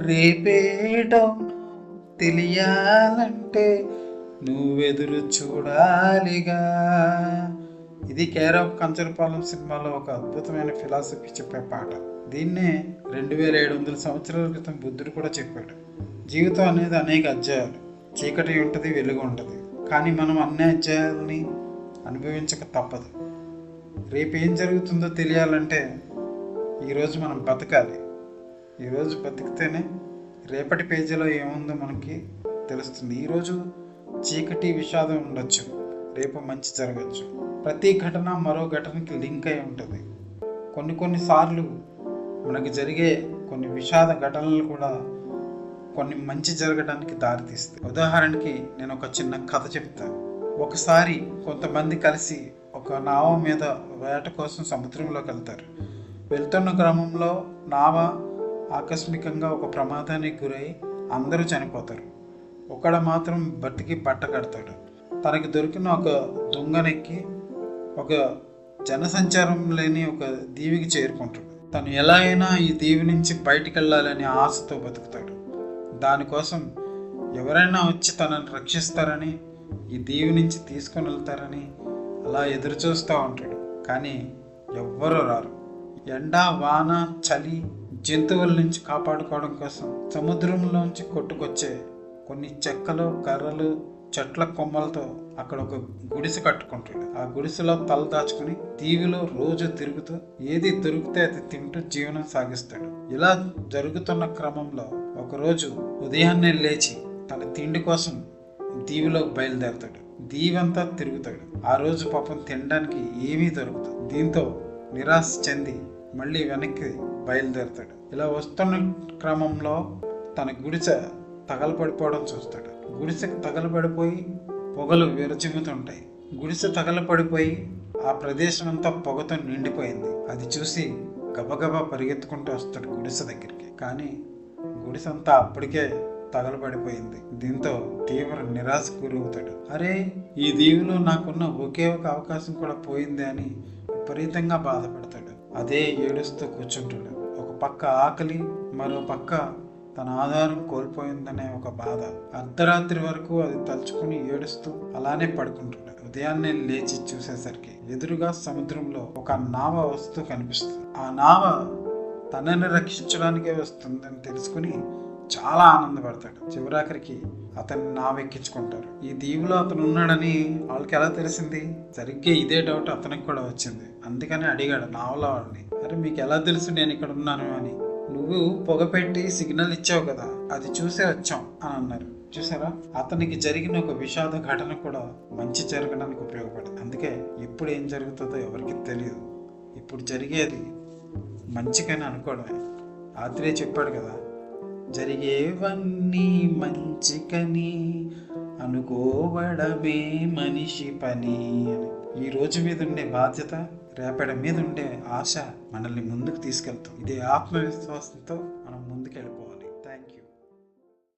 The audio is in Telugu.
రేపేటో తెలియాలంటే నువ్వెదురు చూడాలిగా. ఇది కేరవ్ కంచరపాలెం సినిమాలో ఒక అద్భుతమైన ఫిలాసఫీ చెప్పే పాట. దీన్నే రెండు వేల ఏడు వందల సంవత్సరాల క్రితం బుద్ధుడు కూడా చెప్పాడు. జీవితం అనేది అనేక అధ్యాయాలు. చీకటి ఉంటుంది వెలుగు ఉంటుంది కానీ మనం అన్ని అధ్యాయాలని అనుభవించక తప్పదు. రేపు ఏం జరుగుతుందో తెలియాలంటే ఈరోజు మనం బతకాలి. ఈరోజు బతికితేనే రేపటి పేజీలో ఏముందో మనకి తెలుస్తుంది. ఈరోజు చీకటి విషాదం ఉండొచ్చు. రేపు మంచి జరగచ్చు. ప్రతి ఘటన మరో ఘటనకి లింక్ అయి ఉంటుంది. కొన్ని కొన్నిసార్లు మనకి జరిగే కొన్ని విషాద ఘటనలు కూడా కొన్ని మంచి జరగడానికి దారితీస్తాయి. ఉదాహరణకి నేను ఒక చిన్న కథ చెప్తాను ఒకసారి కొంతమంది కలిసి ఒక నావ మీద వేట కోసం సముద్రంలోకి వెళ్తారు. వెళ్తున్న క్రమంలో నావ ఆకస్మికంగా ఒక ప్రమాదానికి గురై అందరూ చనిపోతారు. ఒకడు మాత్రం బతికి బట్ట కడతాడు. తనకి దొరికిన ఒక దొంగనెక్కి ఒక జనసంచారం లేని ఒక దీవికి చేరుకుంటాడు. తను ఎలా అయినా ఈ దీవి నుంచి బయటికి వెళ్ళాలని ఆశతో బతుకుతాడు. దానికోసం ఎవరైనా వచ్చి తనని రక్షిస్తారని ఈ దీవి నుంచి తీసుకొని వెళ్తారని అలా ఎదురు చూస్తూ ఉంటాడు. కానీ ఎవ్వరూ రారు. ఎండ వాన చలి జంతువుల నుంచి కాపాడుకోవడం కోసం సముద్రంలోంచి కొట్టుకొచ్చే కొన్ని చెక్కలు కర్రలు చెట్ల కొమ్మలతో అక్కడ ఒక గుడిసె కట్టుకుంటాడు. ఆ గుడిసెలో తల దాచుకుని దీవిలో రోజు తిరుగుతూ ఏది దొరికితే అది తింటూ జీవనం సాగిస్తాడు. ఇలా జరుగుతున్న క్రమంలో ఒకరోజు ఉదయాన్నే లేచి తన తిండి కోసం దీవిలోకి బయలుదేరతాడు. దీవంతా తిరుగుతాడు. ఆ రోజు పాపం తినడానికి ఏమీ దొరుకుతుంది దీంతో నిరాశ చెంది మళ్ళీ వెనక్కి బయలుదేరుతాడు. ఇలా వస్తున్న క్రమంలో తన గుడిసె తగలపడిపోవడం చూస్తాడు. గుడిసెకు తగలపడిపోయి పొగలు విరచిమ్ముతుంటాయి గుడిసె తగలపడిపోయి ఆ ప్రదేశం అంతా పొగతో నిండిపోయింది. అది చూసి గబగబా పరిగెత్తుకుంటూ వస్తాడు గుడిసె దగ్గరికి. కానీ గుడిసె అంతా అప్పటికే తగలబడిపోయింది దీంతో తీవ్ర నిరాశ గురవుతాడు. అరే ఈ దీవిలో నాకున్న ఒకే ఒక అవకాశం కూడా పోయింది అని విపరీతంగా బాధపడతాడు. అదే ఏడుస్తూ కూర్చుంటుండే. ఒక పక్క ఆకలి మరో పక్క తన ఆధారం కోల్పోయిందనే ఒక బాధ. అర్ధరాత్రి వరకు అది తలుచుకుని ఏడుస్తూ అలానే పడుకుంటుండే. ఉదయాన్నే లేచి చూసేసరికి ఎదురుగా సముద్రంలో ఒక నావ వస్తూ కనిపిస్తుంది. ఆ నావ తనని రక్షించడానికే వస్తుందని తెలుసుకుని చాలా ఆనందపడతాడు. చివరాఖరికి అతన్ని నావెక్కించుకుంటారు ఈ దీవులో అతను ఉన్నాడని వాళ్ళకి ఎలా తెలిసింది? సరిగ్గా ఇదే డౌట్ అతనికి కూడా వచ్చింది. అందుకని అడిగాడు నావలో వాళ్ళని అరే మీకు ఎలా తెలుసు నేను ఇక్కడ ఉన్నాను అని? నువ్వు పొగ పెట్టి సిగ్నల్ ఇచ్చావు కదా అది చూసే వచ్చాం అని అన్నారు. చూసారా? అతనికి జరిగిన ఒక విషాద ఘటన కూడా మంచి జరగడానికి ఉపయోగపడింది. అందుకే ఎప్పుడు ఏం జరుగుతుందో ఎవరికి తెలియదు. ఇప్పుడు జరిగేది మంచికని అనుకోవడమే. ఆత్రేయ చెప్పాడు కదా జరిగేవన్నీ మంచికని అనుకోవడమే మనిషి పని అని. ఈ రోజు మీద ఉండే బాధ్యత రేపటి మీద ఉండే ఆశ మనల్ని ముందుకు తీసుకెళ్తాం. ఇదే ఆత్మవిశ్వాసంతో మనం ముందుకు